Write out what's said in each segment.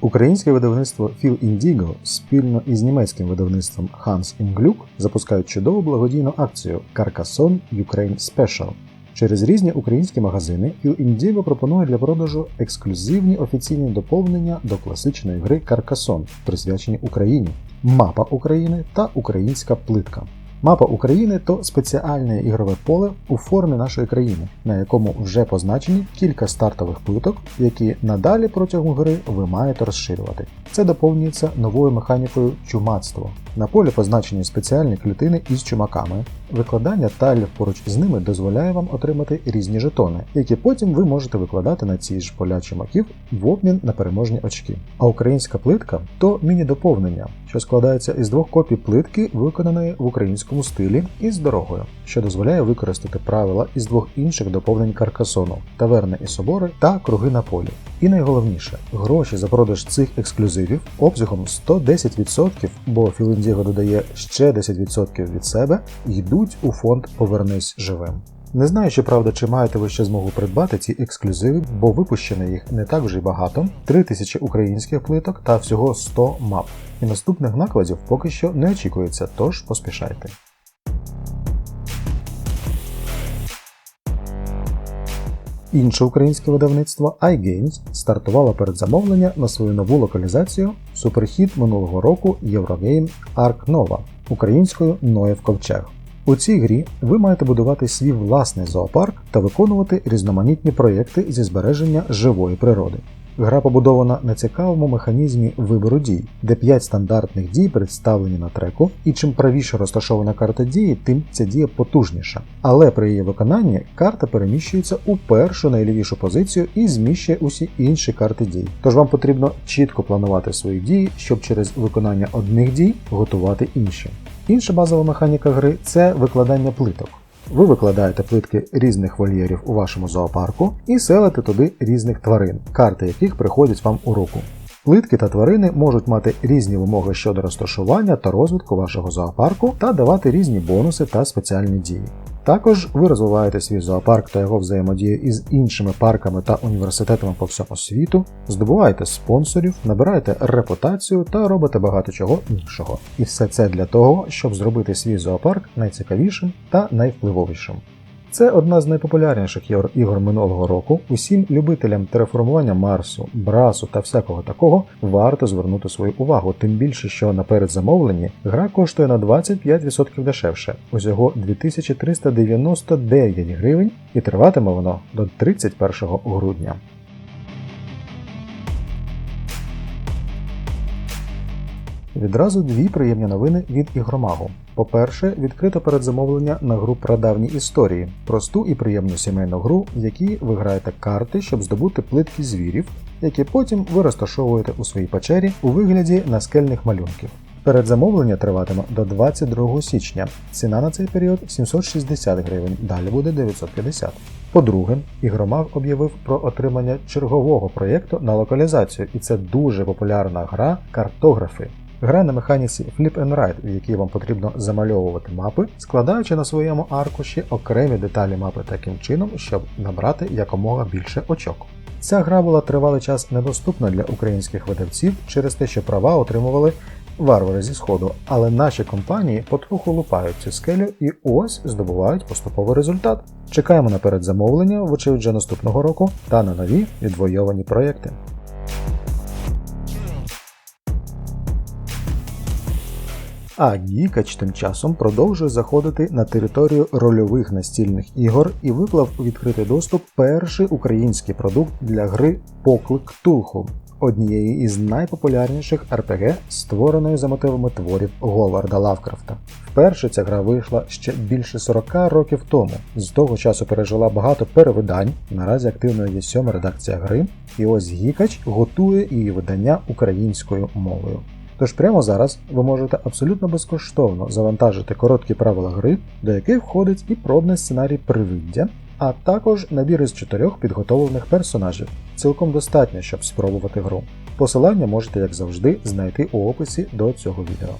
Українське видавництво Fil Indigo спільно із німецьким видавництвом Hans im запускають чудову благодійну акцію Carcassonne Ukraine Special. Через різні українські магазини Fil Indigo пропонує для продажу ексклюзивні офіційні доповнення до класичної гри Carcassonne, присвячені Україні, мапа України та українська плитка. Мапа України то спеціальне ігрове поле у формі нашої країни, на якому вже позначені кілька стартових плиток, які надалі протягом гри ви маєте розширювати. Це доповнюється новою механікою чумацтво. На полі позначені спеціальні клітини із чумаками. Викладання талів поруч з ними дозволяє вам отримати різні жетони, які потім ви можете викладати на ці ж поля чумаків в обмін на переможні очки. А українська плитка то міні-доповнення, що складається із двох копій плитки, виконаної в українському стилі і з дорогою, що дозволяє використати правила із двох інших доповнень каркасону таверни і собори та круги на полі. І найголовніше, гроші за продаж цих ексклюзивів обсягом 110%, бо Філіндіго додає ще 10% від себе, йдуть у фонд Повернись живим. Не знаю, чи правда, чи маєте ви ще змогу придбати ці ексклюзиви, бо випущено їх не так вже й багато: 3000 українських плиток та всього 100 мап. І наступних накладів поки що не очікується, тож поспішайте. Інше українське видавництво iGames стартувало передзамовлення на свою нову локалізацію суперхід минулого року Eurogame Ark Nova українською Ноєв Ковчег. У цій грі ви маєте будувати свій власний зоопарк та виконувати різноманітні проєкти зі збереження живої природи. Гра побудована на цікавому механізмі вибору дій, де 5 стандартних дій представлені на треку, і чим правіше розташована карта дії, тим ця дія потужніша. Але при її виконанні карта переміщується у першу найлівішу позицію і зміщує усі інші карти дій. Тож вам потрібно чітко планувати свої дії, щоб через виконання одних дій готувати інші. Інша базова механіка гри це викладання плиток. Ви викладаєте плитки різних вольєрів у вашому зоопарку і селите туди різних тварин, карти яких приходять вам у руку. Плитки та тварини можуть мати різні вимоги щодо розташування та розвитку вашого зоопарку та давати різні бонуси та спеціальні дії. Також ви розвиваєте свій зоопарк та його взаємодію із іншими парками та університетами по всьому світу, здобуваєте спонсорів, набираєте репутацію та робите багато чого іншого. І все це для того, щоб зробити свій зоопарк найцікавішим та найвпливовішим. Це одна з найпопулярніших ігор- минулого року. Усім любителям тереформування Марсу, брасу та всякого такого варто звернути свою увагу, тим більше, що на передзамовленні гра коштує на 25% дешевше, усього 2399 гривень, і триватиме воно до 31 грудня. Відразу дві приємні новини від ігромагу. По-перше, відкрито передзамовлення на гру Прадавні історії, просту і приємну сімейну гру, в якій ви граєте карти, щоб здобути плитки звірів, які потім ви розташовуєте у своїй печері у вигляді наскельних малюнків. Передзамовлення триватиме до 22 січня. Ціна на цей період 760 гривень, далі буде 950. По-друге, ігромаг об'явив про отримання чергового проєкту на локалізацію, і це дуже популярна гра картографи. Гра на механіці Flip and Write, в якій вам потрібно замальовувати мапи, складаючи на своєму аркуші окремі деталі мапи таким чином, щоб набрати якомога більше очок. Ця гра була тривалий час недоступна для українських видавців через те, що права отримували варвари зі сходу, але наші компанії потроху лупають цю скелю і ось здобувають поступовий результат. Чекаємо на передзамовлення, вочевидь вже наступного року, та на нові відвойовані проєкти. А Гікач тим часом продовжує заходити на територію рольових настільних ігор і виклав у відкритий доступ перший український продукт для гри Поклик Тулху, однієї із найпопулярніших RPG, створеної за мотивами творів Говарда Лавкрафта. Вперше ця гра вийшла ще більше 40 років тому. З того часу пережила багато перевидань. Наразі активною є сьома редакція гри, і ось Гікач готує її видання українською мовою. Тож прямо зараз ви можете абсолютно безкоштовно завантажити короткі правила гри, до яких входить і пробний сценарій привиддя, а також набір із чотирьох підготовлених персонажів. Цілком достатньо, щоб спробувати гру. Посилання можете, як завжди, знайти у описі до цього відео.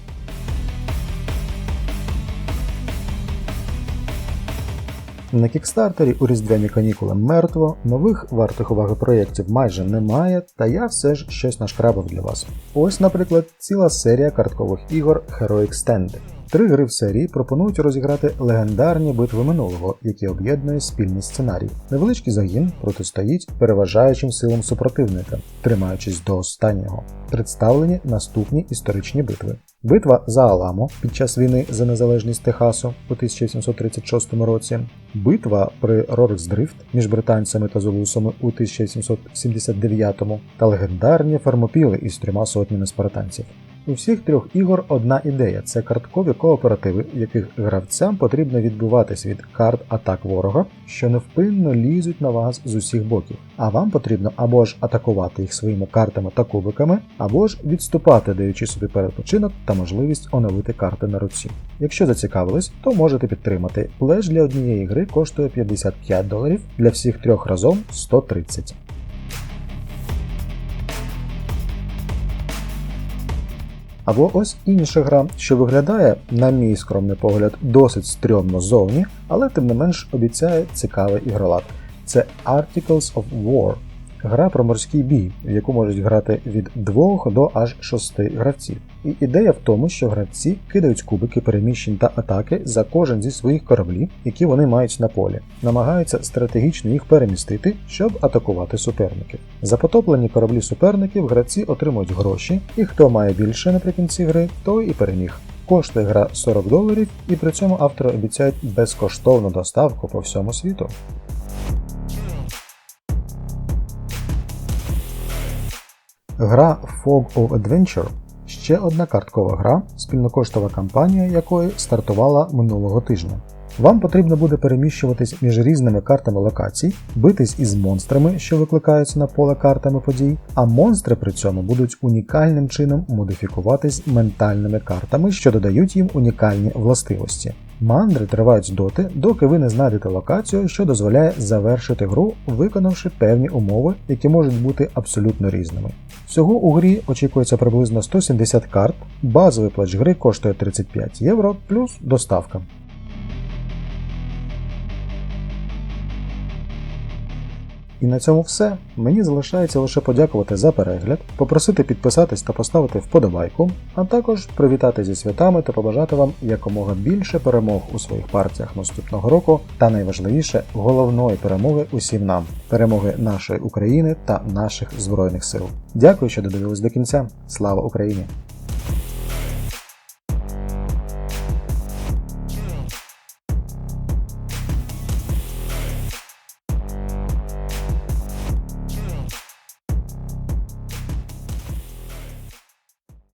На кікстартері у різдвяні канікули мертво, нових вартих уваги проєктів майже немає, та я все ж щось нашкрабав для вас. Ось, наприклад, ціла серія карткових ігор Hero Extended. Три гри в серії пропонують розіграти легендарні битви минулого, які об'єднує спільний сценарій. Невеличкий загін протистоїть переважаючим силам супротивника, тримаючись до останнього. Представлені наступні історичні битви. Битва за Аламо під час війни за незалежність Техасу у 1736 році, битва при Рорксдрифт між британцями та зулусами у 1779 та легендарні фермопіли із трьома сотнями спартанців. У всіх трьох ігор одна ідея це карткові кооперативи, в яких гравцям потрібно відбиватись від карт атак ворога, що невпинно лізуть на вас з усіх боків. А вам потрібно або ж атакувати їх своїми картами та кубиками, або ж відступати, даючи собі перепочинок та можливість оновити карти на руці. Якщо зацікавились, то можете підтримати. Плеш для однієї гри коштує 55 доларів, для всіх трьох разом 130. Або ось інша гра, що виглядає, на мій скромний погляд, досить стрьомно зовні, але тим не менш обіцяє цікавий ігролад. Це Articles of War. Гра про морський бій, в яку можуть грати від 2 до аж 6 гравців. І ідея в тому, що гравці кидають кубики переміщень та атаки за кожен зі своїх кораблів, які вони мають на полі, намагаються стратегічно їх перемістити, щоб атакувати суперників. За потоплені кораблі суперників гравці отримують гроші, і хто має більше наприкінці гри, той і переміг. Коштує гра 40 доларів, і при цьому автори обіцяють безкоштовну доставку по всьому світу. Гра Fog of Adventure ще одна карткова гра, спільнокоштова кампанія якої стартувала минулого тижня. Вам потрібно буде переміщуватись між різними картами локацій, битись із монстрами, що викликаються на поле картами подій, а монстри при цьому будуть унікальним чином модифікуватись ментальними картами, що додають їм унікальні властивості. Мандри тривають доти, доки ви не знайдете локацію, що дозволяє завершити гру, виконавши певні умови, які можуть бути абсолютно різними. Всього у грі очікується приблизно 170 карт, базовий плач гри коштує 35 євро плюс доставка. І на цьому все. Мені залишається лише подякувати за перегляд, попросити підписатись та поставити вподобайку, а також привітати зі святами та побажати вам якомога більше перемог у своїх партіях наступного року, та найважливіше головної перемоги усім нам перемоги нашої України та наших збройних сил. Дякую, що додивились до кінця. Слава Україні!